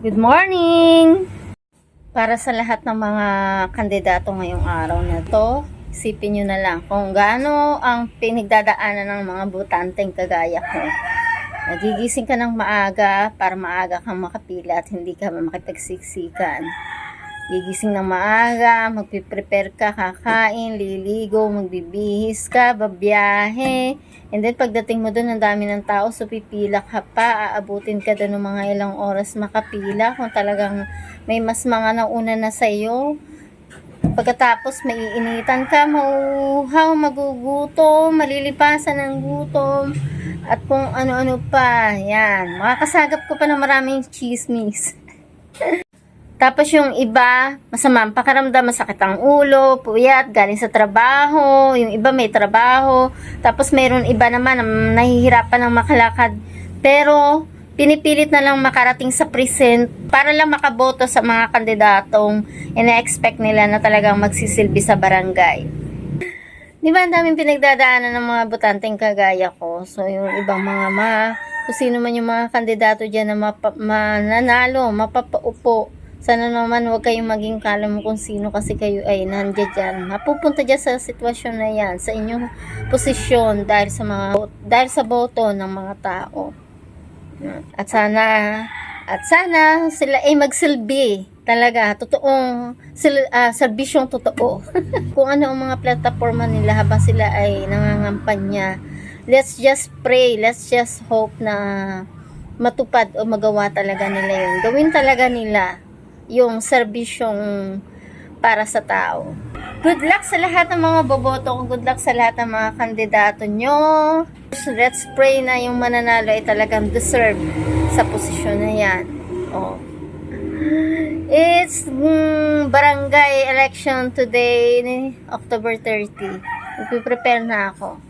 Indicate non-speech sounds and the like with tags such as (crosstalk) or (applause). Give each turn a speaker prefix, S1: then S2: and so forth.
S1: Good morning! Para sa lahat ng mga kandidato ngayong araw na to, isipin nyo na lang kung gaano ang pinagdadaanan ng mga butanteng kagaya ko. Nagigising ka ng maaga para maaga kang makapila at hindi ka makipagsiksikan. Gigising ng maaga, magpiprepare ka, kakain, liligo, magbibihis ka, babiyahe. And then pagdating mo doon, ang dami ng tao, so pipila ka pa, aabutin ka doon ng mga ilang oras makapila kung talagang may mas mga nauna na sa'yo. Pagkatapos, maiinitan ka, mauuhaw, magugutom, malilipasan ng gutom, at kung ano-ano pa. Yan. Makakasagap ko pa ng maraming chismis. (laughs) Tapos yung iba, masama ang pakaramdam, masakit ang ulo, puyat, galing sa trabaho, yung iba may trabaho, tapos mayroon iba naman na nahihirapan ng makalakad. Pero, pinipilit na lang makarating sa present para lang makaboto sa mga kandidatong ina-expect nila na talagang magsisilbi sa barangay. Di ba ang daming pinagdadaanan ng mga butanteng kagaya ko? So, yung ibang mga ma, kung sino man yung mga kandidato dyan na mananalo, mapapaupo. Sana naman huwag kayong maging kalam kung sino kasi kayo ay nandiyan dyan. Mapupunta dyan sa sitwasyon na yan, sa inyong posisyon dahil sa mga dahil sa boto ng mga tao. At sana at sana sila ay magsilbi talaga totoong sil, ah, serbisyong totoo. (laughs) kung ano ang mga plataforma nila habang sila ay nangangampanya. Let's just pray, let's just hope na matupad o magawa talaga nila yun. Gawin talaga nila yung serbisyong para sa tao. Good luck sa lahat ng mga boboto ko. Good luck sa lahat ng mga kandidato nyo. Let's pray na yung mananalo ay talagang deserve sa posisyon na yan. Oh. It's mm, barangay election today, October 30. Magpiprepare na ako.